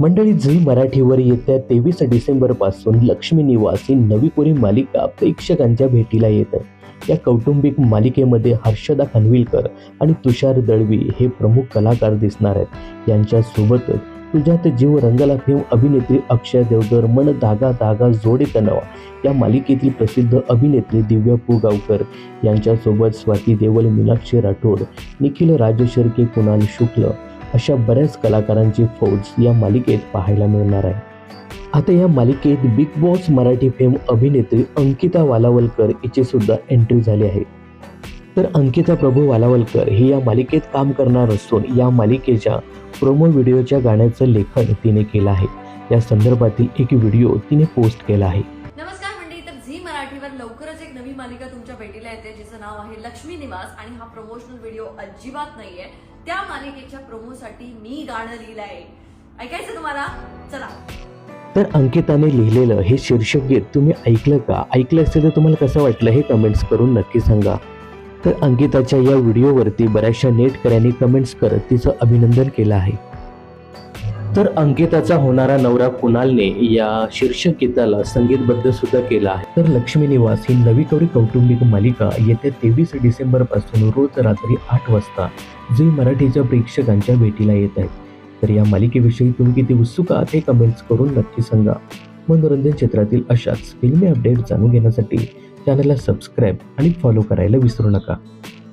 मंडळी झी मराठीवर येत्या तेवीस डिसेंबरपासून लक्ष्मी निवासी ही नवी कोरी मालिका प्रेक्षकांच्या भेटीला येत आहे. या कौटुंबिक मालिकेमध्ये हर्षदा खानविलकर आणि तुषार दळवी हे प्रमुख कलाकार दिसणार आहेत. यांच्यासोबतच तुझ्यात जीव रंगाला फेम अभिनेत्री अक्षय देवधर मन धागा धागा जोडे तणावा या मालिकेतील प्रसिद्ध अभिनेत्री दिव्या पुगावकर यांच्यासोबत स्वाती देवल मीनाक्षी राठोड निखिल राजशर्के कुणाल शुक्ल अशा बऱ्याच कलाकारांची फौज या मालिकेत पाहायला मिळणार आहे. आता या मालिकेत बिग बॉस मराठी फेम अभिनेत्री अंकिता वालावलकर हिची सुद्धा एंट्री झाली आहे. तर अंकिता प्रभू वालावलकर ही या मालिकेत काम करणार असून या मालिकेच्या प्रोमो व्हिडिओच्या गाण्याचं लेखन तिने केलं आहे. या संदर्भातील एक व्हिडिओ तिने पोस्ट केला आहे. नमस्कार मंडळी तर झी मराठीवर लवकरच एक नवी मालिका तुमच्या भेटीला येते जिचं नाव आहे लक्ष्मी निवास आणि हा प्रमोशनल व्हिडिओ अजिबात नाहीये. त्या मालिकेच्या प्रोमोसाठी मी गाणं लिहिलं आहे ऐकायचं तुम्हाला? चला. तर अंकिताने लिहिलेलं हे शीर्षक गीत तुम्ही ऐकलं का? ऐकलं असेल तर तुम्हाला कसं वाटलं हे कमेंट्स करून नक्की सांगा. तर अंकिताच्या या व्हिडिओवरती बऱ्याचशा नेटकऱ्यांनी कमेंट्स करत तिचं अभिनंदन केलं आहे. तर अंकिताचा होणारा नवरा कुणालने या शीर्षक गीताला संगीतबद्ध सुद्धा केला आहे. तर लक्ष्मी निवास ही नवी कवरी कौटुंबिक मालिका येत्या तेवीस डिसेंबरपासून रोज रात्री आठ वाजता जी मराठीच्या प्रेक्षकांच्या भेटीला येत आहे. तर या मालिकेविषयी तुम्ही किती उत्सुक आहात हे कमेंट्स करून नक्की सांगा. मनोरंजन क्षेत्रातील अशाच फिल्मी अपडेट जाणून घेण्यासाठी चॅनलला सबस्क्राईब आणि फॉलो करायला विसरू नका.